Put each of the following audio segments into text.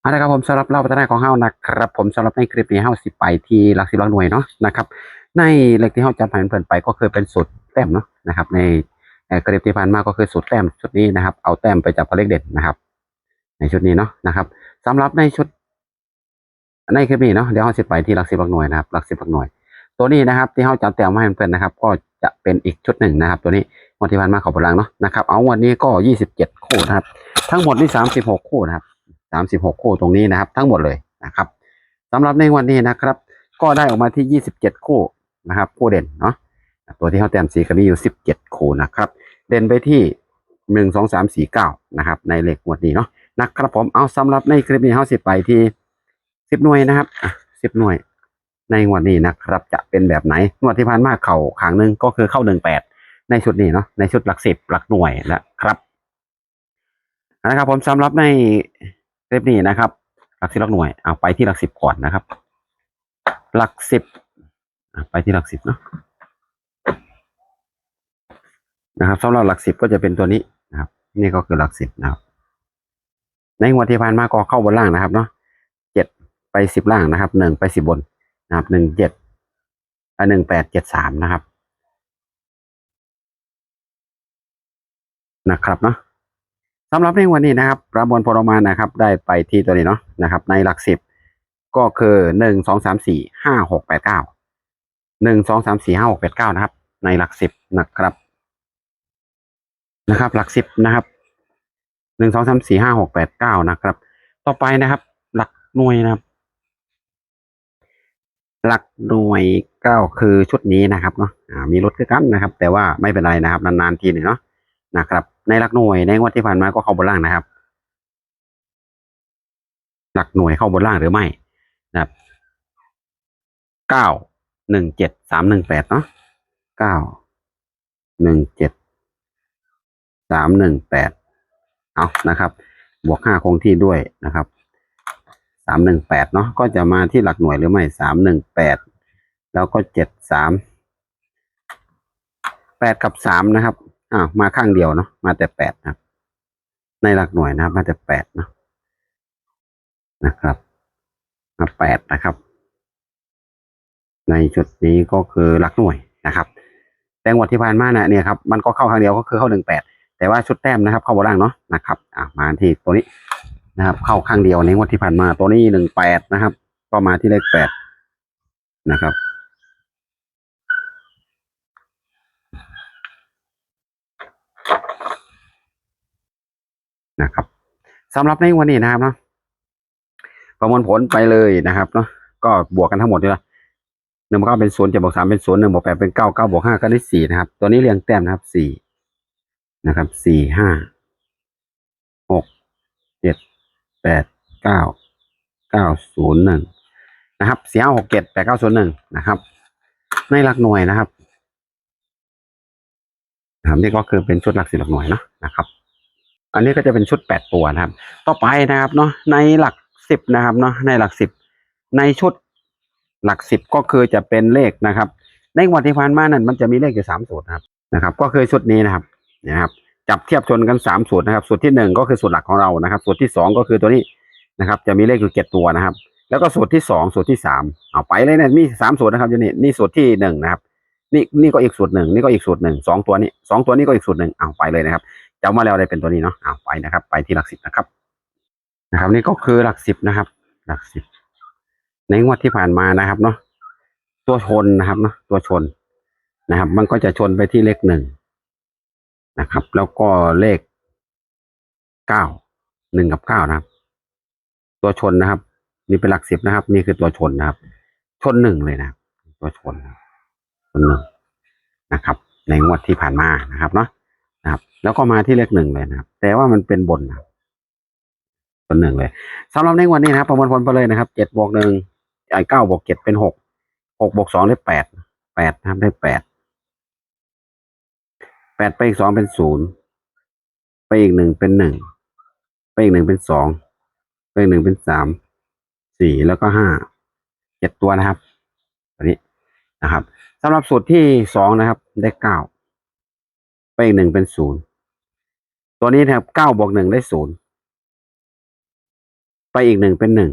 เอาละครับผมสำหรับเราพัฒนาของเฮานะครับ ผมสำหรับในคลิปนี้เฮาสิไปที่หลักสิบหลักหน่วยเนาะนะครับ ในเลขที่เฮาจำผ่านเพิ่นไปก็คือเป็นสูตรแต้มเนาะนะครับ ในคลิปที่ผ่านมาก็คือสูตรแต้มชุดนี้นะครับ เอาแต้มไปจับพเลขเด่นนะครับ ในชุดนี้เนาะนะครับสำหรับในชุด ในคลิปนี้เนาะเดี๋ยวเฮาสิไปที่หลักสิบหลักหน่วยนะครับหลักสิบหลักหน่วย ตัวนี้นะครับ ที่เฮาจำแต้มมาให้เพิ่นนะครับ ก็จะเป็นอีกชุดหนึ่งนะครับ ตัวนี้งวดที่ผ่านมาเขอบพลังเนาะนะครับ เอาวันนี้ก็ยี่สิบเจ็ดคู่นะครับ ทั้งหมดนี่สามสิบหกคู่นะครับ สามสิบหกคู่ตรงนี้นะครับ ทั้งหมดเลยนะครับสำหรับในวันนี้นะครับ ก็ได้ออกมาที่ยี่สิบเจ็ดคู่นะครับ คู่เด่นเนาะตัวที่เขาแต้มสีก็มีอยู่สิบเจ็ดคู่นะครับ เด่นไปที่หนึ่งสองสามสี่เก้านะครับ ในเลขงวดนี้เนาะนะครับผมเอาสำหรับในคลิปนี้เขาสิไปที่สิบหน่วยนะครับสิบหน่วย ในงวดนี้นะครับ จะเป็นแบบไหนงวดที่ผ่านมาเข่าขางหนึ่งก็คือเข้าหนึ่งแปดในชุดนี้เนาะในชุดหลักสิบหลักหน่วยนะครับนะครับผมสำหรับใน คลิปนี้นะครับ หลักสิบหลักหน่วยเอาไปที่หลักสิบก่อนนะครับ หลักสิบไปที่หลักสิบเนาะนะครับสำหรับหลักสิบก็จะเป็นตัวนี้นะครับ นี่ก็คือหลักสิบนะครับ ในงวดที่ผ่านมาก็เข้าบนล่างนะครับเนาะเจ็ดไปสิบล่างนะครับหนึ่งไปสิบบนนะครับหนึ่งเจ็ดหนึ่งแปดเจ็ดสามนะครับ นะครับเนาะ สำหรับในวันนี้นะครับประมวลผลออกมานะครับ ได้ไปที่ตัวนี้เนาะนะครับ ในหลักสิบก็คือหนึ่งสองสามสี่ห้าหกแปดเก้าหนึ่งสองสามสี่ห้าหกแปดเก้านะครับ ในหลักสิบนะครับนะครับ หลักสิบนะครับหนึ่งสองสามสี่ห้าหกแปดเก้านะครับ ต่อไปนะครับ หลักหน่วยนะครับ หลักหน่วยก็คือชุดนี้นะครับเนาะมีรถคือกันนะครับ แต่ว่าไม่เป็นไรนะครับ นานๆทีหนึ่งเนาะนะครับ ในหลักหน่วยในงวดที่ผ่านมาก็เข้าบนล่างนะครับ หลักหน่วยเข้าบนล่างหรือไม่นะครับเก้าหนึ่งเจ็ดสามหนึ่งแปดเนาะเก้าหนึ่งเจ็ดสามหนึ่งแปดเอานะครับ บวกห้าคงที่ด้วยนะครับสามหนึ่งแปดเนาะก็จะมาที่หลักหน่วยหรือไม่สามหนึ่งแปดแล้วก็เจ็ดสามแปดกับสามนะครับ อ้าวมาข้างเดียวเนาะมาแต่แปดนะในหลักหน่วยนะครับ มาแต่แปดเนาะนะครับ มาแปดนะครับ ในจุดนี้ก็คือหลักหน่วยนะครับ แต่งวดที่ผ่านมาเนี่ยเนี่ยครับมันก็เข้าข้างเดียวก็คือเข้าหนึ่งแปดแต่ว่าชุดแต้มนะครับ เข้าบนล่างเนาะนะครับอ่ามาที่ตัวนี้นะครับ เข้าข้างเดียวในงวดที่ผ่านมาตัวนี้หนึ่งแปดนะครับ ก็มาที่เลขแปดนะครับ นะครับสำหรับในวันนี้นะครับเนาะประมวลผลไปเลยนะครับเนาะก็บวกกันทั้งหมดเลยนะหนึ่งบวกเก้าเป็นศูนย์เจ็ดบวกสามเป็นศูนย์หนึ่งบวกแปดเป็นเก้าเก้าบวกห้าก็ได้สี่นะครับ ตัวนี้เรียงแต้มนะครับสี่นะครับสี่ห้าหกเจ็ดแปดเก้าเก้าศูนย์หนึ่งนะครับสี่ห้าหกเจ็ดแปดเก้าศูนย์หนึ่งนะครับ ในหลักหน่วยนะครับนะครับนี่ก็คือเป็นชุดหลักสิบหลักหน่วยนะนะครับ อันนี้ก็จะเป็นชุดแปดตัวนะครับ ต่อไปนะครับเนาะในหลักสิบนะครับเนาะในหลักสิบในชุดหลักสิบก็คือจะเป็นเลขนะครับ ในวันที่ผ่านมานั้นมันจะมีเลขอยู่สามสูตรนะครับนะครับ ก็คือชุดนี้นะครับนะครับจับเทียบชนกันสามสูตรนะครับ สูตรที่หนึ่งก็คือสูตรหลักของเรานะครับ สูตรที่สองก็คือตัวนี้นะครับ จะมีเลขอยู่เจ็ดตัวนะครับ แล้วก็สูตรที่สองสูตรที่สามเอาไปเลยเนี่ยมีสามสูตรนะครับอยู่นี่นี่สูตรที่หนึ่งนะครับนี่นี่ก็อีกสูตรหนึ่งนี่ก็อีกสูตรหนึ่งสองตัวนี้สองตัวนี้ก็อีกสูตรหนึ่งเอาไปเลยนะครับ จำมาแล้วได้เป็นตัวนี้เนาะเอาไปนะครับ ไปที่หลักสิบนะครับ นะครับ นี่ก็คือหลักสิบนะครับ หลักสิบในงวดที่ผ่านมานะครับ เนาะตัวชนนะครับเนาะตัวชนนะครับ มันก็จะชนไปที่เลขหนึ่งนะครับ แล้วก็เลขเก้าหนึ่งกับเก้านะครับ ตัวชนนะครับนี่เป็นหลักสิบนะครับ นี่คือตัวชนนะครับ ชนหนึ่งเลยนะตัวชนชนหนึ่งนะครับ ในงวดที่ผ่านมานะครับเนาะ นะครับ แล้วก็มาที่เลขหนึ่งเลยนะครับ แต่ว่ามันเป็นบนนะครับบนหนึ่งเลยสำหรับในวันนี้นะครับ ประมวลผลไปเลยนะครับเจ็ดบวกหนึ่งไอ้เก้าบวกเจ็ดเป็นหกหกบวกสองได้แปดแปดนะครับได้แปดแปดไปอีกสองเป็นศูนย์ไปอีกหนึ่งเป็นหนึ่งไปอีกหนึ่งเป็นสองไปอีกหนึ่งเป็นสามสี่แล้วก็ห้าเจ็ดตัวนะครับตัวนี้นะครับสำหรับสูตรที่สองนะครับ ได้เก้า อีกหนึ่งเป็นศูนย์ตัวนี้นะครับเก้าบวกหนึ่งได้ศูนย์ไปอีกหนึ่งเป็นหนึ่ง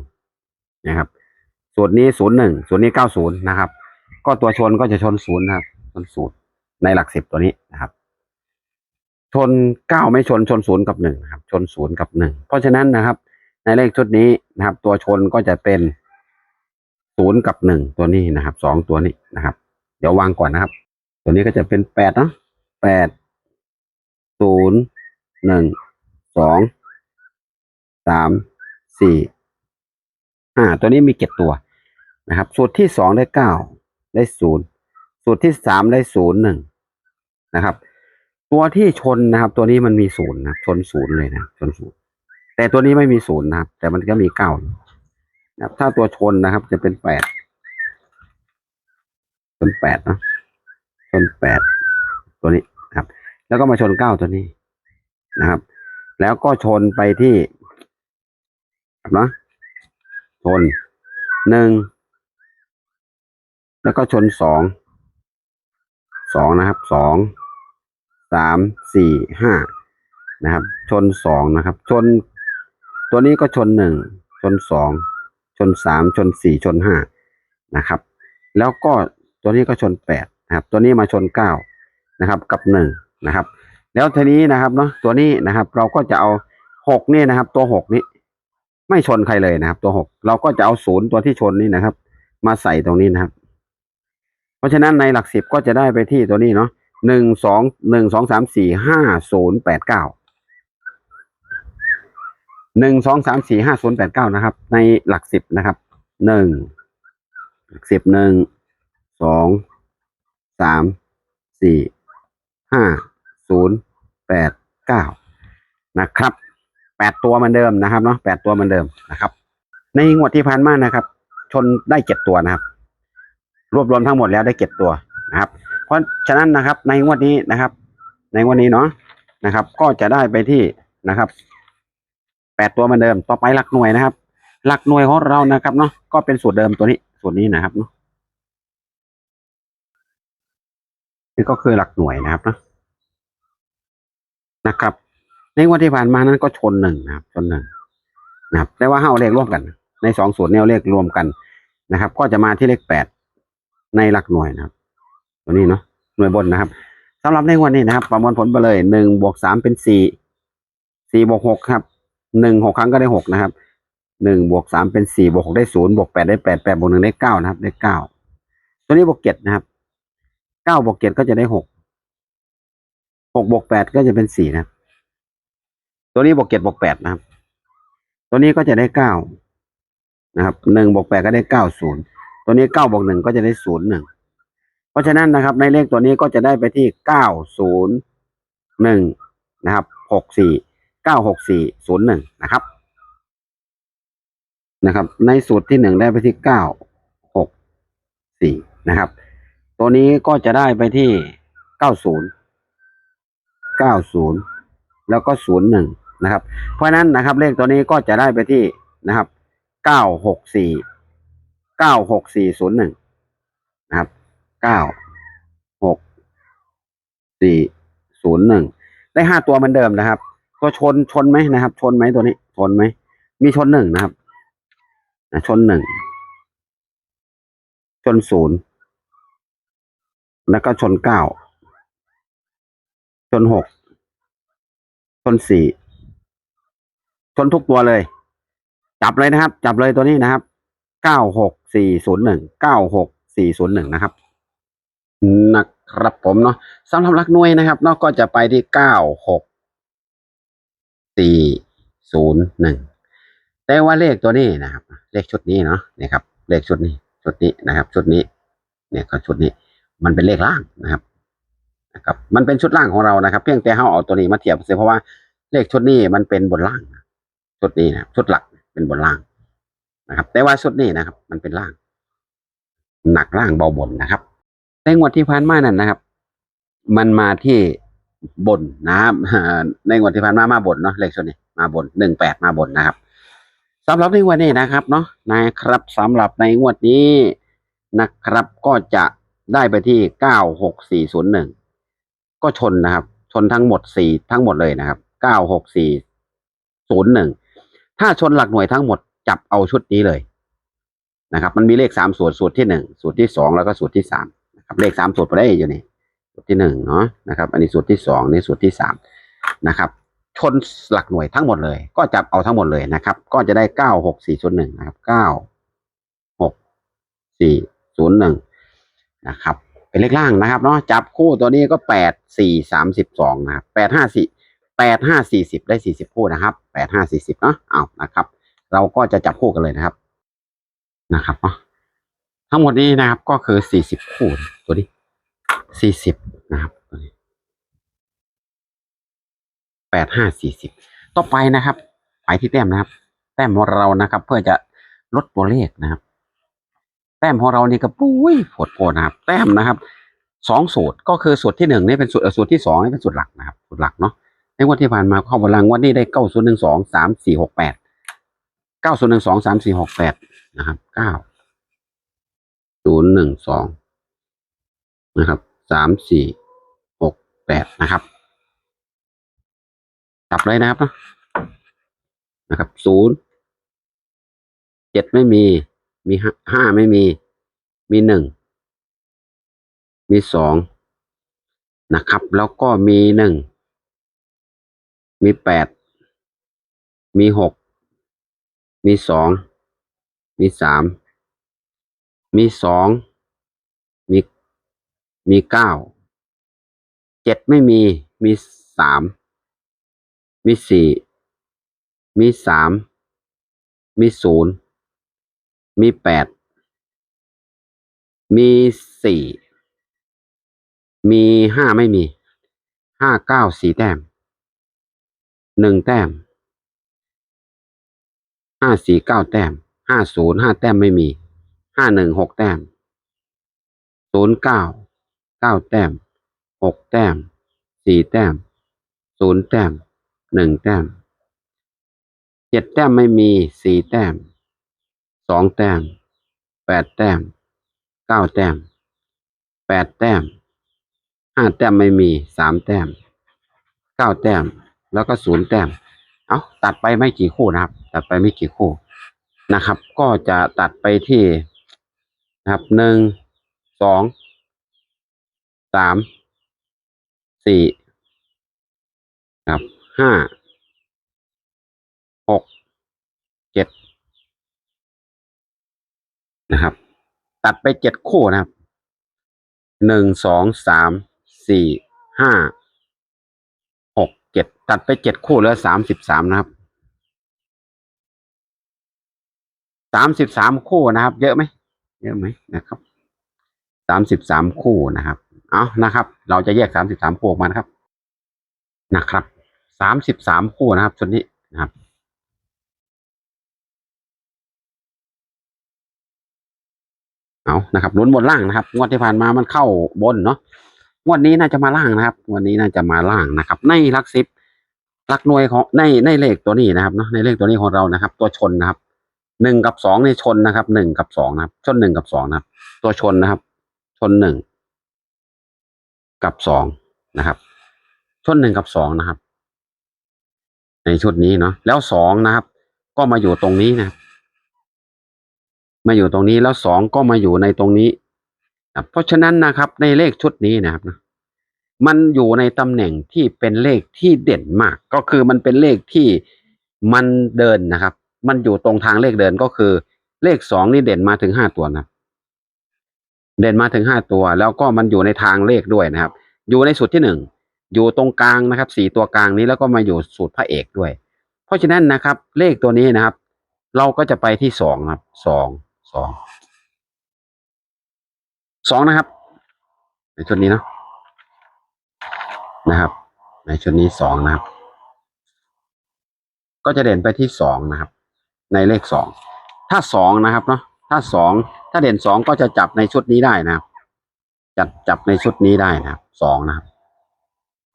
นะครับสูตรนี้ศูนย์หนึ่งสูตรนี้เก้าศูนย์นะครับ ก็ตัวชนก็จะชนศูนย์นะครับชนศูนย์ในหลักสิบตัวนี้นะครับ ชนเก้าไม่ชนชนศูนย์กับหนึ่งนะครับ ชนศูนย์กับหนึ่งเพราะฉะนั้นนะครับ ในเลขชุดนี้นะครับ ตัวชนก็จะเป็นศูนย์กับหนึ่งตัวนี้นะครับสองตัวนี้นะครับ เดี๋ยววางก่อนนะครับ ตัวนี้ก็จะเป็นแปดนะแปด ศูนย์หนึ่งสองสามสี่ห้าตัวนี้มีเจ็ดตัวนะครับ สูตรที่สองได้เก้าได้ศูนย์สูตรที่สามได้ศูนย์หนึ่งนะครับ ตัวที่ชนนะครับ ตัวนี้มันมีศูนย์นะชนศูนย์เลยนะชนศูนย์แต่ตัวนี้ไม่มีศูนย์นะครับ แต่มันก็มีเก้านะครับ ถ้าตัวชนนะครับ จะเป็นแปดชนแปดเนะชนแปดตัวนี้ แล้วก็มาชนเก้าตัวนี้นะครับ แล้วก็ชนไปที่นะชนหนึ่งแล้วก็ชนสองสองนะครับสองสามสี่ห้านะครับ ชนสองนะครับ ชน ตัวนี้ก็ชนหนึ่งชนสองชนสามชนสี่ชนห้านะครับ แล้วก็ตัวนี้ก็ชนแปดนะครับ ตัวนี้มาชนเก้านะครับ กับหนึ่ง นะครับ แล้วทีนี้นะครับเนาะตัวนี้นะครับ เราก็จะเอาหกนี่นะครับ ตัวหกนี้ ไม่ชนใครเลยนะครับ ตัวหกเราก็จะเอาศูนย์ตัวที่ชนนี่นะครับ มาใส่ตรงนี้นะครับ เพราะฉะนั้นในหลักสิบก็จะได้ไปที่ตัวนี้เนาะหนึ่งสองหนึ่งสองสามสี่ห้าศูนย์แปดเก้าหนึ่งสองสามสี่ห้าศูนย์แปดเก้านะครับ ในหลักสิบนะครับหนึ่งหลักสิบหนึ่งสองสามสี่ ห้าศูนย์แปดเก้านะครับแปดตัวเหมือนเดิมนะครับเนาะแปดตัวเหมือนเดิมนะครับ ในงวดที่ผ่านมานะครับ ชนได้เจ็ดตัวนะครับ รวบรวมทั้งหมดแล้วได้เจ็ดตัวนะครับ เพราะฉะนั้นนะครับในงวดนี้นะครับ ในงวดนี้เนาะนะครับ ก็จะได้ไปที่นะครับแปดตัวเหมือนเดิม ต่อไปหลักหน่วยนะครับ หลักหน่วยของเรานะครับเนาะก็เป็นสูตรเดิมตัวนี้สูตรนี้นะครับเนาะ นี่ก็คือหลักหน่วยนะครับนะนะครับ ในงวดที่ผ่านมานั้นก็ชนหนึ่งนะครับ ชนหนึ่งนะครับแต่ว่าห้าเอาเลขร่วมกัน ในสองสูตรเนี่ยเลขรวมกันนะครับ ก็จะมาที่เลขแปดในหลักหน่วยนะครับ ตัวนี้เนาะหน่วยบนนะครับสำหรับในวันนี้นะครับ ประมวลผลไปเลยหนึ่งบวกสามเป็นสี่สี่บวกหกครับหนึ่งหกครั้งก็ได้หกนะครับหนึ่งบวกสามเป็นสี่บวกหกได้ศูนย์บวกแปดได้แปดแปดบวกหนึ่งได้เก้านะครับ ได้เก้าตัวนี้บวกเจ็ดนะครับ เก้าบวกเจ็ดก็จะได้หกหกบวกแปดก็จะเป็นสี่นะตัวนี้บวกเจ็ดบวกแปดนะครับ ตัวนี้ก็จะได้เก้านะครับหนึ่งบวกแปดก็ได้เก้าศูนย์ตัวนี้เก้าบวกหนึ่งก็จะได้ศูนย์หนึ่งเพราะฉะนั้นนะครับ ในเลขตัวนี้ก็จะได้ไปที่เก้าศูนย์หนึ่งนะครับหกสี่เก้าหกสี่ศูนย์หนึ่งนะครับ นะครับ ในสูตรที่หนึ่งได้ไปที่เก้าหกสี่นะครับ ตัวนี้ก็จะได้ไปที่เก้าศูนย์เก้าศูนย์แล้วก็ศูนย์หนึ่งนะครับ เพราะนั้นนะครับ เลขตัวนี้ก็จะได้ไปที่นะครับเก้าหกสี่เก้าหกสี่ศูนย์หนึ่งนะครับเก้าหกสี่ศูนย์หนึ่งได้ห้าตัวเหมือนเดิมนะครับ ตัวชนชนไหมนะครับ ชนไหมตัวนี้ ชนไหมมีชนหนึ่งนะครับชนหนึ่งชนศูนย์ แล้วก็ชนเก้าชนหกชนสี่ชนทุกตัวเลย จับเลยนะครับ จับเลยตัวนี้นะครับเก้าหกสี่ศูนย์หนึ่งเก้าหกสี่ศูนย์หนึ่งนะครับนะครับผมเนาะสำหรับลักน่วยนะครับเนาะก็จะไปที่เก้าหกสี่ศูนย์หนึ่งแต่ว่าเลขตัวนี้นะครับ เลขชุดนี้เนาะนี่ครับ เลขชุดนี้ ชุดนี้นะครับ ชุดนี้ เนี่ยก็ชุดนี้ มันเป็นเลขล่างนะครับนะครับ มันเป็นชุดล่างของเรานะครับ เพียงแต่เราเอาตัวนี้มาเทียบเสียเพราะว่าเลขชุดนี้มันเป็นบนล่างชุดนี้นะชุดหลักเป็นบนล่างนะครับ แต่ว่าชุดนี้นะครับ มันเป็นล่าง หนักล่างเบาบนนะครับในงวดที่ผ่านมานั่นนะครับ มันมาที่บนนะครับในงวดที่ผ่านมามาบนเนาะเลขชุดนี้มาบนหนึ่งแปดมาบนนะครับสำหรับในงวดนี้นะครับเนาะนะครับสำหรับในงวดนี้นะครับก็จะ ได้ไปที่เก้าหกสี่ศูนย์หนึ่งก็ชนนะครับ ชนทั้งหมดสี่ทั้งหมดเลยนะครับเก้าหกสี่ศูนย์หนึ่งถ้าชนหลักหน่วยทั้งหมดจับเอาชุดนี้เลยนะครับ มันมีเลขสามสูตรสูตรที่หนึ่งสูตรที่สองแล้วก็สูตรที่สามนะครับเลขสามสูตรไปได้อยู่นี่สูตรที่หนึ่งเนาะนะครับ อันนี้สูตรที่สองนี่สูตรที่สามนะครับชนหลักหน่วยทั้งหมดเลย ก็จับเอาทั้งหมดเลยนะครับ ก็จะได้เก้าหกสี่ศูนย์หนึ่งนะครับเก้าหกสี่ศูนย์หนึ่ง นะครับ เป็นเลขล่างนะครับเนาะจับคู่ตัวนี้ก็แปดสี่สามสิบสองนะครับแปดห้าสี่แปดห้าสี่สิบได้สี่สิบคู่นะครับแปดห้าสี่สิบเนาะเอานะครับ เราก็จะจับคู่กันเลยนะครับนะครับเนาะทั้งหมดนี้นะครับก็คือสี่สิบคู่ตัวนี้สี่สิบนะครับตัวนี้แปดห้าสี่สิบต่อไปนะครับไปที่แต้มนะครับ แต้มของเรานะครับ เพื่อจะลดตัวเลขนะครับ แต้มของเรานี่ก็ปุ้ยโผดโผดนะครับ แต้มนะครับสองสูตรก็คือสูตรที่หนึ่งนี่เป็นสูตรสูตรที่สองนี่เป็นสูตรหลักนะครับสูตรหลักเนาะในวันที่ผ่านมาเข้าพลังวันนี้ได้เก้าศูนย์หนึ่งสองสามสี่หกแปดเก้าศูนย์หนึ่งสองสามสี่หกแปดนะครับเก้าศูนย์หนึ่งสองนะครับสามสี่หกแปดนะครับจับเลยนะครับนะครับศูนย์เจ็ดไม่มี มีห้าไม่มี มีหนึ่ง มีสองนะครับ แล้วก็มีหนึ่ง มีแปด มีหก มีสอง มีสาม มีสอง มี มีเก้า เจ็ดไม่มี มีสาม มีสี่ มีสาม มีศูนย์ มีแปด มีสี่ มีห้าไม่มี ห้าเก้าสี่แต้ม หนึ่งแต้ม ห้าสี่เก้าแต้ม ห้าศูนย์ห้าแต้มไม่มี ห้าหนึ่งหกแต้ม ศูนย์เก้า เก้าแต้ม หกแต้ม สี่แต้ม ศูนย์แต้ม หนึ่งแต้ม เจ็ดแต้มไม่มี สี่แต้ม สองแต้มแปดแต้มเก้าแต้มแปดแต้มห้าแต้มไม่มีสามแต้มเก้าแต้มแล้วก็ศูนย์แต้ม เอาตัดไปไม่กี่คู่นะครับ ตัดไปไม่กี่คู่นะครับ ก็จะตัดไปที่นะครับหนึ่งสองสามสี่ครับห้าหกเจ็ด นะครับ ตัดไปเจ็ดคู่นะครับหนึ่งสองสามสี่ห้าหกเจ็ดตัดไปเจ็ดคู่เหลือสามสิบสามนะครับสามสิบสามคู่นะครับ เยอะไหมเยอะไหมนะครับสามสิบสามคู่นะครับเอานะครับ เราจะแยกสามสิบสามคู่ออกมานะครับนะครับสามสิบสามคู่นะครับชุดนี้นะครับ เอานะครับลุ้นบนล่างนะครับงวดที่ผ่านมามันเข้าบนเนาะงวดนี้น่าจะมาล่างนะครับงวดนี้น่าจะมาล่างนะครับ ในลักสิบหลักหน่วยของในในเลขตัวนี้นะครับเนาะในเลขตัวนี้ของเรานะครับ ตัวชนนะครับหนึ่งกับสองในชนนะครับหนึ่งกับสองนะครับ ชนหนึ่งกับสองนะครับ ตัวชนนะครับ ชนหนึ่งกับสองนะครับ ชนหนึ่งกับสองนะครับ ในชุดนี้เนาะแล้วสองนะครับ ก็มาอยู่ตรงนี้นะครับ มาอยู่ตรงนี้แล้วสองก็มาอยู่ในตรงนี้ เพราะฉะนั้นนะครับในเลขชุดนี้นะครับนะมันอยู่ในตำแหน่งที่เป็นเลขที่เด่นมาก ก็คือมันเป็นเลขที่มันเดินนะครับ มันอยู่ตรงทางเลขเดินก็คือ เลขสองนี่เด่นมาถึงห้าตัวนะเด่นมาถึงห้าตัว แล้วก็มันอยู่ในทางเลขด้วยนะครับ อยู่ในสูตรที่หนึ่งอยู่ตรงกลางนะครับสี่ตัวกลางนี้แล้วก็มาอยู่สูตรพระเอกด้วย เพราะฉะนั้นนะครับ เลขตัวนี้นะครับ เราก็จะไปที่สองครับสอง สองสองนะครับ ในชุดนี้เนาะนะครับ ในชุดนี้สองนะครับ ก็จะเด่นไปที่สองนะครับ ในเลขสองถ้าสองนะครับเนาะถ้าสองถ้าเด่นสองก็จะจับในชุดนี้ได้นะครับ จับจับในชุดนี้ได้นะครับสองนะครับ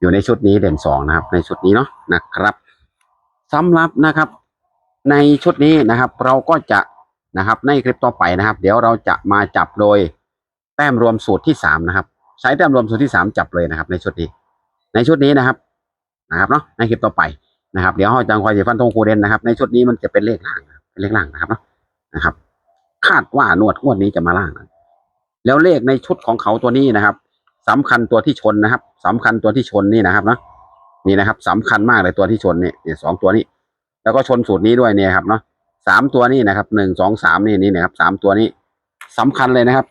อยู่ในชุดนี้เด่นสองนะครับ ในชุดนี้เนาะนะครับสำหรับนะครับ ในชุดนี้นะครับ เราก็จะ นะครับ ในคลิปต่อไปนะครับ เดี๋ยวเราจะมาจับโดยแต้มรวมสูตรที่สามนะครับ ใช้แต้มรวมสูตรที่สามจับเลยนะครับ ในชุดนี้ ในชุดนี้นะครับนะครับเนาะในคลิปต่อไปนะครับ เดี๋ยวเราจะคอยจะฟันธงคูเดนนะครับ ในชุดนี้มันจะเป็นเลขล่างเป็นเลขล่างนะครับเนาะนะครับ คาดว่านวดงวดนี้จะมาล่างนะแล้วเลขในชุดของเขาตัวนี้นะครับสำคัญตัวที่ชนนะครับสำคัญตัวที่ชนนี่นะครับเนาะนี่นะครับสำคัญมากเลยตัวที่ชนเนี่ยสองตัวนี้ แล้วก็ชนสูตรนี้ด้วยเนี่ยครับเนาะ สามตัวนี้นะครับหนึ่งสองสามนี่นี่นะครับสามตัวนี้สำคัญเลยนะครับ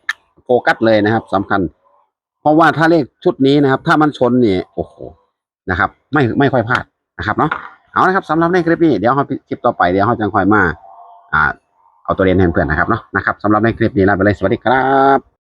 โฟกัสเลยนะครับสำคัญ เพราะว่าถ้าเลขชุดนี้นะครับ ถ้ามันชนเนี่ยโอ้โหนะครับ ไม่ไม่ค่อยพลาดนะครับเนาะเอาละครับสำหรับในคลิปนี้เดี๋ยวเราคลิปต่อไปเดี๋ยวเราจะค่อยมาอ่าเอาตัวเรียนให้เพื่อนนะครับเนาะนะครับสำหรับในคลิปนี้ลาไปเลยสวัสดีครับ